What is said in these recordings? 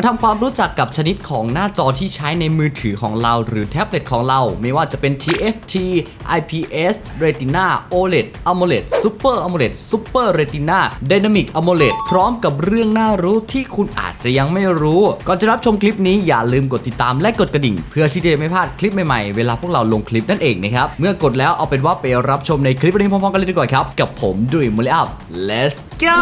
มาทำความรู้จักกับชนิดของหน้าจอที่ใช้ในมือถือของเรา หรือแท็บเล็ตของเรา ไม่ว่าจะเป็น TFT IPS Retina OLED AMOLED Super AMOLED Super Retina Dynamic AMOLED พร้อมกับเรื่องน่ารู้ที่คุณอาจจะยังไม่รู้ ก่อนจะรับชมคลิปนี้อย่าลืมกดติดตามและกดกระดิ่ง เพื่อที่จะไม่พลาดคลิปใหม่ๆ เวลาพวกเราลงคลิปนั่นเองนะครับ เมื่อ กดแล้วเอาเป็นว่าไปรับชมในคลิปนี้พร้อมๆกันเลยดีกว่าครับ กับผมดุยมูลอัพ let's go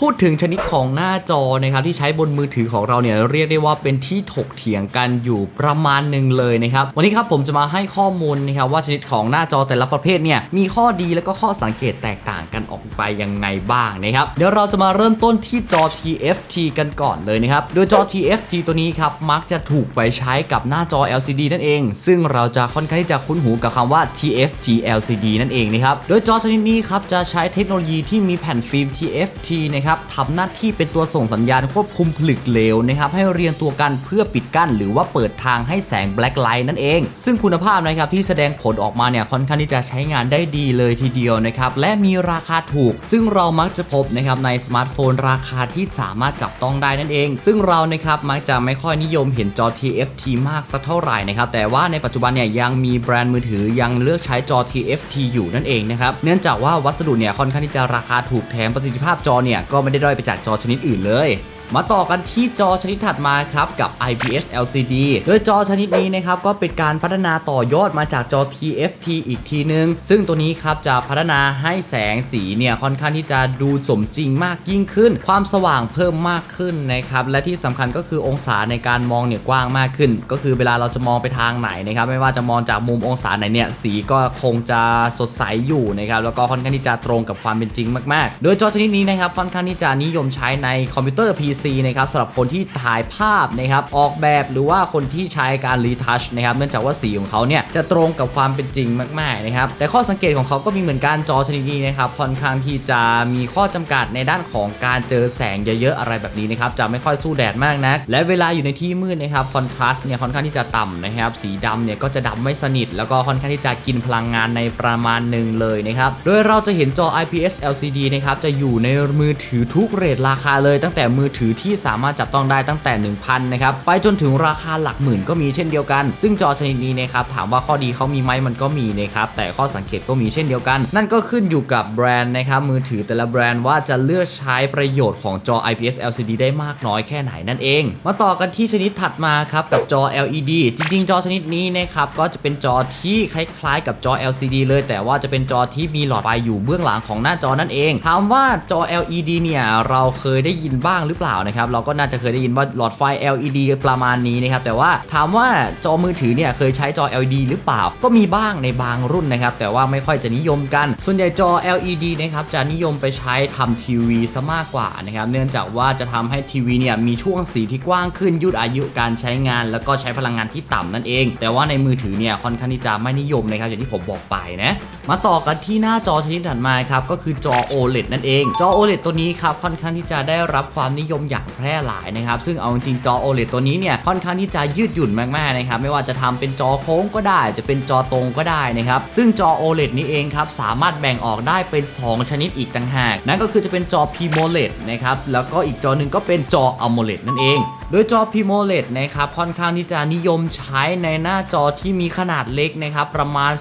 พูดถึงชนิดของหน้าจอนะครับที่ใช้บนมือถือของเราเนี่ยเรียกได้ว่าเป็นที่ถกเถียงกันอยู่ประมาณหนึ่งเลยนะครับวันนี้ครับผมจะมาให้ข้อมูลนะครับว่าชนิดของหน้าจอแต่ละประเภทเนี่ยมีข้อดีและก็ข้อสังเกตแตกต่างกันออกไปยังไงบ้างนะครับเดี๋ยวเราจะมาเริ่มต้นที่จอ TFT กันก่อนเลยนะครับโดยจอ TFT ตัวนี้ครับมักจะถูกไปใช้กับหน้าจอ LCD นั่นเอง ซึ่งเราจะค่อนข้างที่จะคุ้นหูกับคำว่า TFT LCD นั่นเองนะครับโดยจอชนิดนี้ครับจะใช้เทคโนโลยีที่มีแผ่นฟิิล์ม TFT นะครับทำหน้าที่เป็นตัวส่งสัญญาณควบคุมผลึกเหลวนะครับให้เรียงตัวกันเพื่อปิดกั้น หรือว่าเปิดทางให้แสงแบล็คไลท์นั่นเอง ซึ่งคุณภาพนะครับที่แสดงผลออกมาเนี่ยค่อนข้างที่จะใช้งานได้ดีเลยทีเดียวนะครับและมีราคาถูก ซึ่งเรามักจะพบนะครับในสมาร์ทโฟนราคาที่สามารถจับต้องได้นั่นเอง ซึ่งเรานะครับมักจะไม่ค่อยนิยมเห็นจอ TFT มากสักเท่าไหร่นะครับแต่ว่าในปัจจุบันเนี่ยยังมีแบรนด์มือถือยังเลือกใช้จอ TFT อยู่นั่นเองนะครับเนื่องจากว่าวัสดุเนี่ยค่อนข้างที่จะราคาถูกแถมประสิทธิภาพจอเนี่ยก็ไม่ได้ด้อยไปจากจอชนิดอื่นเลย มาต่อกันที่จอชนิดถัดมาครับกับ IPS LCD โดยจอชนิดนี้นะครับก็เป็นการพัฒนาต่อยอดมาจากจอ TFT อีกทีนึง ซึ่งตัวนี้ครับจะพัฒนาให้แสงสีเนี่ยค่อนข้างที่จะดูสมจริงมากยิ่งขึ้น ความสว่างเพิ่มมากขึ้นนะครับและที่สำคัญก็คือองศาในการมองเนี่ยกว้างมากขึ้น ก็คือเวลาเราจะมองไปทางไหนนะครับไม่ว่าจะมองจากมุมองศาไหนเนี่ยสีก็คงจะสดใสอยู่นะครับแล้วก็ค่อนข้างที่จะตรงกับความเป็นจริงมากๆ โดยจอชนิดนี้นะครับค่อนข้างที่จะนิยมใช้ในคอมพิวเตอร์ PC นะครับสำหรับคนที่ถ่ายภาพนะครับออกแบบหรือว่าคนที่ใช้การรีทัชนะครับเนื่องจากว่าสีของเขาเนี่ยจะตรงกับความเป็นจริงมากๆนะครับแต่ข้อสังเกตของเขาก็มีเหมือนกันจอชนิดนี้นะครับค่อนข้างที่จะมีข้อจำกัดในด้านของการเจอแสงเยอะๆอะไรแบบนี้นะครับจะไม่ค่อยสู้แดดมากนักและเวลาอยู่ในที่มืดนะครับคอนทราสต์เนี่ยค่อนข้างที่จะต่ำนะครับสีดำเนี่ยก็จะดำไม่สนิท แล้วก็ค่อนข้างที่จะกินพลังงานในประมาณหนึ่งเลยนะครับโดยเราจะเห็นจอ IPS LCD นะครับจะอยู่ในมือถือทุกเรทราคาเลยตั้งแต่มือถือที่สามารถจับต้องได้ตั้งแต่ 1,000นะครับไปจนถึงราคาหลักหมื่นก็มีเช่นเดียวกัน ซึ่งจอชนิดนี้นะครับถามว่าข้อดีเขามีไหมมันก็มีนะครับแต่ข้อสังเกตก็มีเช่นเดียวกัน นั่นก็ขึ้นอยู่กับแบรนด์นะครับมือถือแต่ละแบรนด์ว่าจะเลือกใช้ประโยชน์ของจอ IPS LCD ได้มากน้อยแค่ไหนนั่นเอง มาต่อกันที่ชนิดถัดมาครับกับจอ LED จริงๆ จอชนิดนี้นะครับก็จะเป็นจอที่คล้ายๆ กับจอ LCD เลย แต่ว่าจะเป็นจอที่มีหลอดไฟอยู่เบื้องหลังของหน้าจอนั่นเอง ถามว่าจอ LED เนี่ยเราเคยได้ยินบ้างหรือเปล่านะครับเราก็น่าจะเคยได้ยินว่าหลอดไฟ LED ประมาณนี้นะครับแต่ว่าถามว่าจอมือถือเนี่ยเคยใช้จอ LED หรือเปล่า ก็มีบ้างในบางรุ่นนะครับแต่ว่าไม่ค่อยจะนิยมกัน ส่วนใหญ่จอ LED นะครับจะนิยมไปใช้ทำทีวีซะมากกว่านะครับเนื่องจากว่าจะทำให้ทีวีเนี่ยมีช่วงสีที่กว้างขึ้นยืดอายุการใช้งาน แล้วก็ใช้พลังงานที่ต่ำนั่นเอง แต่ว่าในมือถือเนี่ยค่อนข้างที่จะไม่นิยมนะครับอย่างที่ผมบอกไปนะมาต่อกันที่หน้าจอชนิดถัดมาครับก็คือจอ OLED นั่นเองจอ OLED ตัวนี้ครับค่อนข้างที่จะได้รับความนิยมอย่างแพร่หลายนะครับ ซึ่งเอาจริงจอ OLED ตัวนี้เนี่ยค่อนข้างที่จะยืดหยุ่นมากๆนะครับไม่ว่าจะทำเป็นจอโค้งก็ได้ จะเป็นจอตรงก็ได้นะครับซึ่งจอ OLED นี้เองครับสามารถแบ่งออกได้เป็น 2 ชนิดอีกต่างหาก นั่นก็คือจะเป็นจอ PMOLED นะครับแล้วก็อีกจอหนึ่งก็เป็นจอ AMOLED นั่นเองโดยจอ PMOLED นะครับค่อนข้างที่จะนิยมใช้ในหน้าจอที่มีขนาดเล็กนะครับประมาณ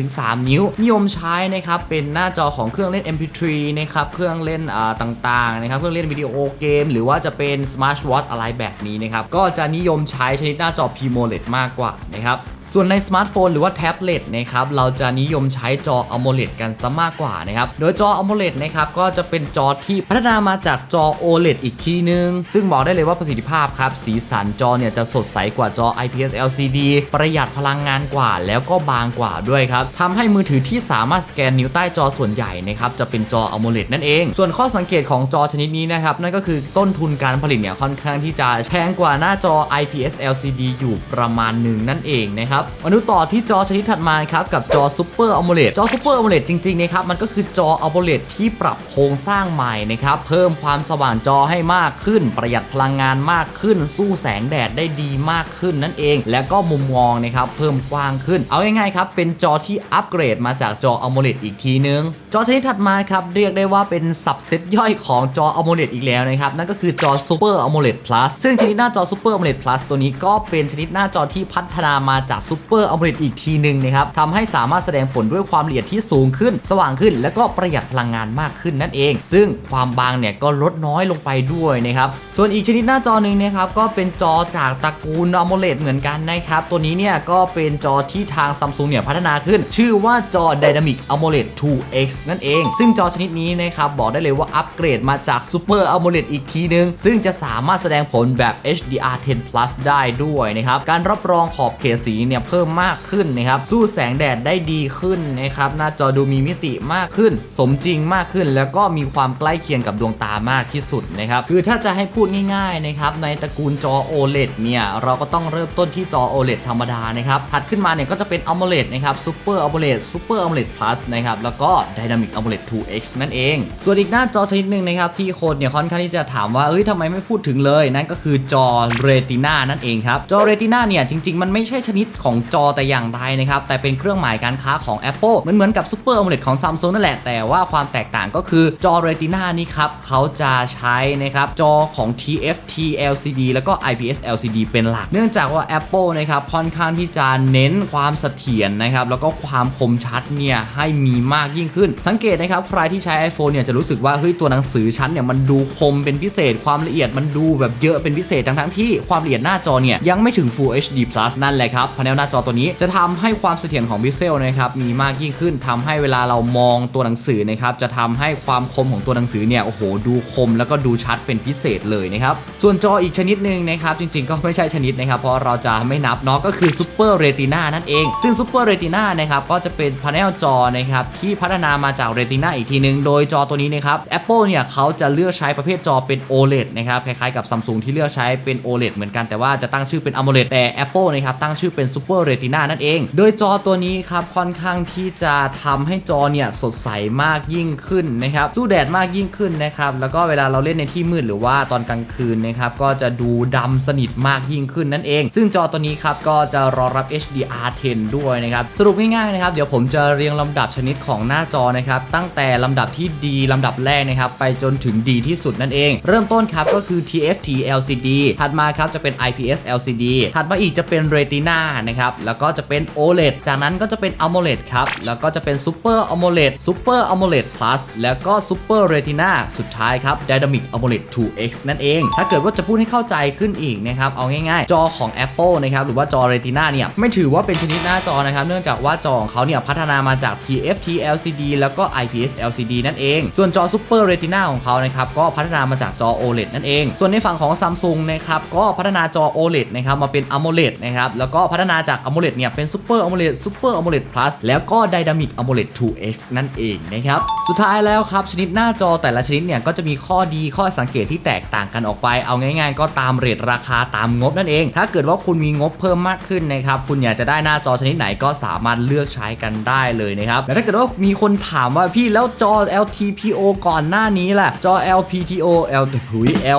2-3 นิ้ว นิยมใช้นะครับเป็นหน้าจอของเครื่องเล่น MP3 นะครับเครื่องเล่นต่างๆนะครับเครื่องเล่นวิดีโอเกม หรือว่าจะเป็น Smart Watch อะไรแบบนี้นะครับก็จะนิยมใช้ชนิดหน้าจอ PMOLED มากกว่านะครับ ส่วนในสมาร์ทโฟนหรือว่าแท็บเล็ตนะครับเราจะนิยมใช้จอ AMOLED กันซะมากกว่านะครับโดยจอ AMOLED นะครับก็จะเป็นจอที่พัฒนามาจากจอ OLED อีกทีนึง ซึ่งบอกได้เลยว่าประสิทธิภาพครับ สีสันจอเนี่ยจะสดใสกว่าจอ IPS LCD ประหยัดพลังงานกว่า แล้วก็บางกว่าด้วยครับทำให้มือถือที่สามารถสแกนนิ้วใต้จอส่วนใหญ่นะครับจะเป็นจอ AMOLED นั่นเอง ส่วนข้อสังเกตของจอชนิดนี้นะครับนั่นก็คือต้นทุนการผลิตเนี่ยค่อนข้างที่จะแพงกว่าหน้าจอ IPS LCD อยู่ประมาณหนึ่งนั่นเองนะครับนะครับมาดูต่อที่จอชนิดถัดมาครับกับจอ Super AMOLED จอ Super AMOLED จริงๆนะครับมันก็คือจอ AMOLED ที่ปรับโครงสร้างใหม่นะครับเพิ่มความสว่างจอให้มากขึ้น ประหยัดพลังงานมากขึ้น สู้แสงแดดได้ดีมากขึ้นนั่นเอง แล้วก็มุมมองนะครับเพิ่มกว้างขึ้น เอาง่ายๆครับเป็นจอที่อัปเกรดมาจากจอ AMOLED อีกทีนึง จอชนิดถัดมาครับเรียกได้ว่าเป็นสับเซตย่อยของจอ AMOLED อีกแล้วนะครับนั่นก็คือจอ Super AMOLED Plus ซึ่งชนิดหน้าจอ Super AMOLED Plus ตัวนี้ก็เป็นชนิดหน้าจอที่พัฒนามาจาก Super AMOLED อีกทีหนึ่งนะครับทำให้สามารถแสดงผลด้วยความละเอียดที่สูงขึ้น สว่างขึ้น และก็ประหยัดพลังงานมากขึ้นนั่นเอง ซึ่งความบางเนี่ยก็ลดน้อยลงไปด้วยนะครับ ส่วนอีกชนิดหน้าจอหนึ่งนะครับก็เป็นจอจากตระกูล AMOLED เหมือนกันนะครับ ตัวนี้เนี่ยก็เป็นจอที่ทาง Samsung เนี่ยพัฒนาขึ้น ชื่อว่าจอ Dynamic AMOLED 2X นั่นเอง ซึ่งจอชนิดนี้นะครับบอกได้เลยว่าอัปเกรดมาจาก Super AMOLED อีกทีนึง ซึ่งจะสามารถแสดงผลแบบ HDR10 Plus ได้ด้วยนะครับการรับรองขอบเขตสีเนี่ยเพิ่มมากขึ้นนะครับสู้แสงแดดได้ดีขึ้นนะครับหน้าจอดูมีมิติมากขึ้น สมจริงมากขึ้น แล้วก็มีความใกล้เคียงกับดวงตามากที่สุดนะครับคือถ้าจะให้พูดง่ายๆนะครับในตระกูลจอ OLED เนี่ยเราก็ต้องเริ่มต้นที่จอ OLED ธรรมดานะครับถัดขึ้นมาเนี่ยก็จะเป็น AMOLED นะครับ Super AMOLED Super AMOLED Plus นะครับแล้วก็ Dynamic AMOLED 2X นั่นเอง ส่วนอีกหน้าจอชนิดหนึ่งนะครับที่คนเนี่ยค่อนข้างที่จะถามว่าเอ้ยทำไมไม่พูดถึงเลยนั่นก็คือจอ Retina นั่นเองครับจอ Retina เนี่ยจริง ๆ มันไม่ใช่ชนิดของจอแต่อย่างใดนะครับ แต่เป็นเครื่องหมายการค้าของ Apple เหมือนเหมือนกับ Super AMOLED ของ Samsung นั่นแหละ แต่ว่าความแตกต่างก็คือจอ Retina นี่ครับเขาจะใช้นะครับจอของ TFT LCD แล้วก็ IPS LCD เป็นหลัก เนื่องจากว่า Apple นะครับค่อนข้างที่จะเน้นความเสถียรนะครับแล้วก็ความคมชัดเนี่ยให้มีมากยิ่งขึ้น สังเกตนะครับใครที่ใช้ iPhone เนี่ยจะรู้สึกว่าเฮ้ยตัวหนังสือชั้นเนี่ยมันดูคมเป็นพิเศษ ความละเอียดมันดูแบบเยอะเป็นพิเศษทั้งทั้งๆที่ความละเอียดหน้าจอเนี่ยยังไม่ถึง Full HD Plus นั่นแหละครับพาเนลหน้าจอตัวนี้ จะทำให้ความเสถียรของพิกเซลนะครับมีมากยิ่งขึ้นทำให้เวลาเรามองตัวหนังสือนะครับจะทำให้ความคมของตัวหนังสือเนี่ยโอ้โหดูคมแล้วก็ดูชัดเป็นพิเศษเลยนะครับส่วนจออีกชนิดหนึ่งนะครับจริงๆ ก็ไม่ใช่ชนิดนะครับเพราะเราจะไม่นับเนาะก็คือ Super Retina นั่นเอง ซึ่ง Super Retina นะครับก็จะเป็นพาเนลจอนะครับที่พัฒนามาจาก Retina อีกทีนึง โดยจอตัวนี้นะครับ Apple เนี่ยเขาจะเลือกใช้ประเภทจอเป็น OLED นะครับคล้ายๆกับ Samsung ที่เลือกใช้เป็น OLED เหมือนกันแต่ว่าจะตั้งชื่อเป็น AMOLED แต่ Apple นะครับตั้งชื่อเป็น Super Retina นั่นเอง โดยจอตัวนี้ครับค่อนข้างที่จะทำให้จอเนี่ยสดใสมากยิ่งขึ้นนะครับสู้แดดมากยิ่งขึ้นนะครับแล้วก็เวลาเราเล่นในที่มืดหรือว่าตอนกลางคืนนะครับก็จะดูดำสนิทมากยิ่งขึ้นนั่นเอง ซึ่งจอตัวนี้ครับก็จะรองรับ HDR10 ด้วยนะครับสรุปง่ายๆนะครับเดี๋ยวผมจะเรียงลำดับชนิดของหน้าจอนะครับตั้งแต่ลำดับที่ดีลำดับแรกนะครับไปจนถึงดีที่สุดนั่นเอง เริ่มต้นครับก็คือ TFT LCD ถัดมาครับจะเป็น IPS LCD ถัดมาอีกจะเป็น Retina นะครับ แล้วก็จะเป็น OLED จากนั้นก็จะเป็น AMOLED ครับ แล้วก็จะเป็น Super AMOLED Super AMOLED Plus แล้วก็ Super Retina สุดท้ายครับ Dynamic AMOLED 2X นั่นเอง ถ้าเกิดว่าจะพูดให้เข้าใจขึ้นอีกนะครับ เอาง่ายๆ จอของ Apple นะครับ หรือว่าจอ Retina เนี่ย ไม่ถือว่าเป็นชนิดหน้าจอนะครับ เนื่องจากว่าจอของเขาเนี่ย พัฒนามาจาก TFT LCD แล้วก็ IPS LCD นั่นเอง ส่วนจอ Super Retina ของเขานะครับ ก็พัฒนามาจากจอ OLED นั่นเอง ส่วนในฝั่งของ Samsung นะครับ ก็พัฒนาจอ OLED นะครับ มาเป็น AMOLED นะครับ แล้วก็พัฒนาจาก AMOLED เนี่ยเป็น Super AMOLED Super AMOLED Plus แล้วก็ Dynamic AMOLED 2X นั่นเองนะครับ สุดท้ายแล้วครับ ชนิดหน้าจอแต่ละชนิดเนี่ยก็จะมีข้อดีข้อสังเกตที่แตกต่างกันออกไป เอาง่ายๆ ก็ตามเรทราคาตามงบนั่นเอง ถ้าเกิดว่าคุณมีงบเพิ่มมากขึ้นนะครับ คุณอยากจะได้หน้าจอชนิดไหนก็สามารถเลือกใช้กันได้เลยนะครับ แล้วถ้าเกิดว่ามีคนถามว่าพี่แล้วจอ LTPO ก่อนหน้านี้แหละจอ LPTO L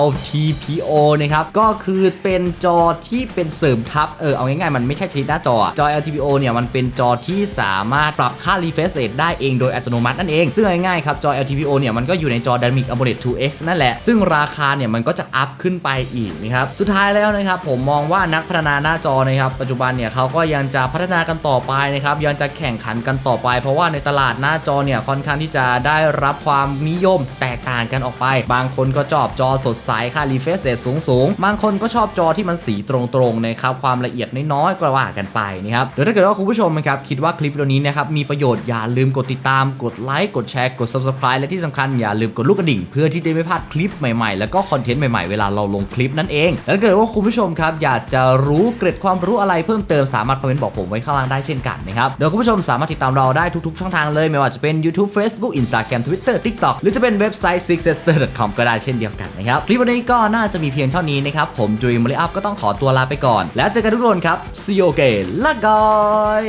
LTPO นะครับ ก็คือเป็นจอที่เป็นเสริมทับ เออ เอาง่ายๆ มันไม่ใช่ชนิดหน้าจอจอ LTPO เนี่ยมันเป็นจอที่สามารถปรับค่า refresh rate ได้เองโดยอัตโนมัตินั่นเอง ซึ่งง่ายๆครับจอ LTPO เนี่ยมันก็อยู่ในจอ Dynamic AMOLED 2X นั่นแหละ ซึ่งราคาเนี่ยมันก็จะอัพขึ้นไปอีกนะครับสุดท้ายแล้วนะครับผมมองว่านักพัฒนาหน้าจอนะครับปัจจุบันเนี่ยเขาก็ยังจะพัฒนากันต่อไปนะครับยังจะแข่งขันกันต่อไป เพราะว่าในตลาดหน้าจอเนี่ยค่อนข้างที่จะได้รับความนิยมแตกต่างกันออกไป บางคนก็ชอบจอสดใสค่า refresh rate สูงๆบางคนก็ชอบจอที่มันสีตรงๆนะครับความละเอียดน้อยๆกว่ากันไปนะครับเดี๋ยวถ้าเกิดว่าคุณผู้ชมนะครับคิดว่าคลิปวิดีโอนี้นะครับมีประโยชน์อย่าลืมกดติดตาม กดไลค์กดแชร์กด subscribe และที่สำคัญอย่าลืมกดลูกกระดิ่ง เพื่อที่จะไม่พลาดคลิปใหม่ๆ แล้วก็คอนเทนต์ใหม่ๆ เวลาเราลงคลิปนั่นเองแล้วถ้าเกิดว่าคุณผู้ชมครับอยากจะรู้เกร็ดความรู้อะไรเพิ่มเติมสามารถคอมเมนต์บอกผมไว้ข้างล่างได้เช่นกันนะครับเดี๋ยวคุณผู้ชมสามารถติดตามเราได้ทุกๆ ช่องทางเลยไม่ว่าจะเป็น YouTube Facebook Instagram Twitter TikTok หรือจะเป็นเว็บไซต์ sixester.com ก็ได้เช่นเดียวกันนะครับคลิปวันนี้ก็น่าจะมีเพียงเท่านี้นะครับผมจุยมริอัพก็ต้องขอตัวลาไปก่อน แล้วเจอกันทุกคนครับ see you โอเคละกาย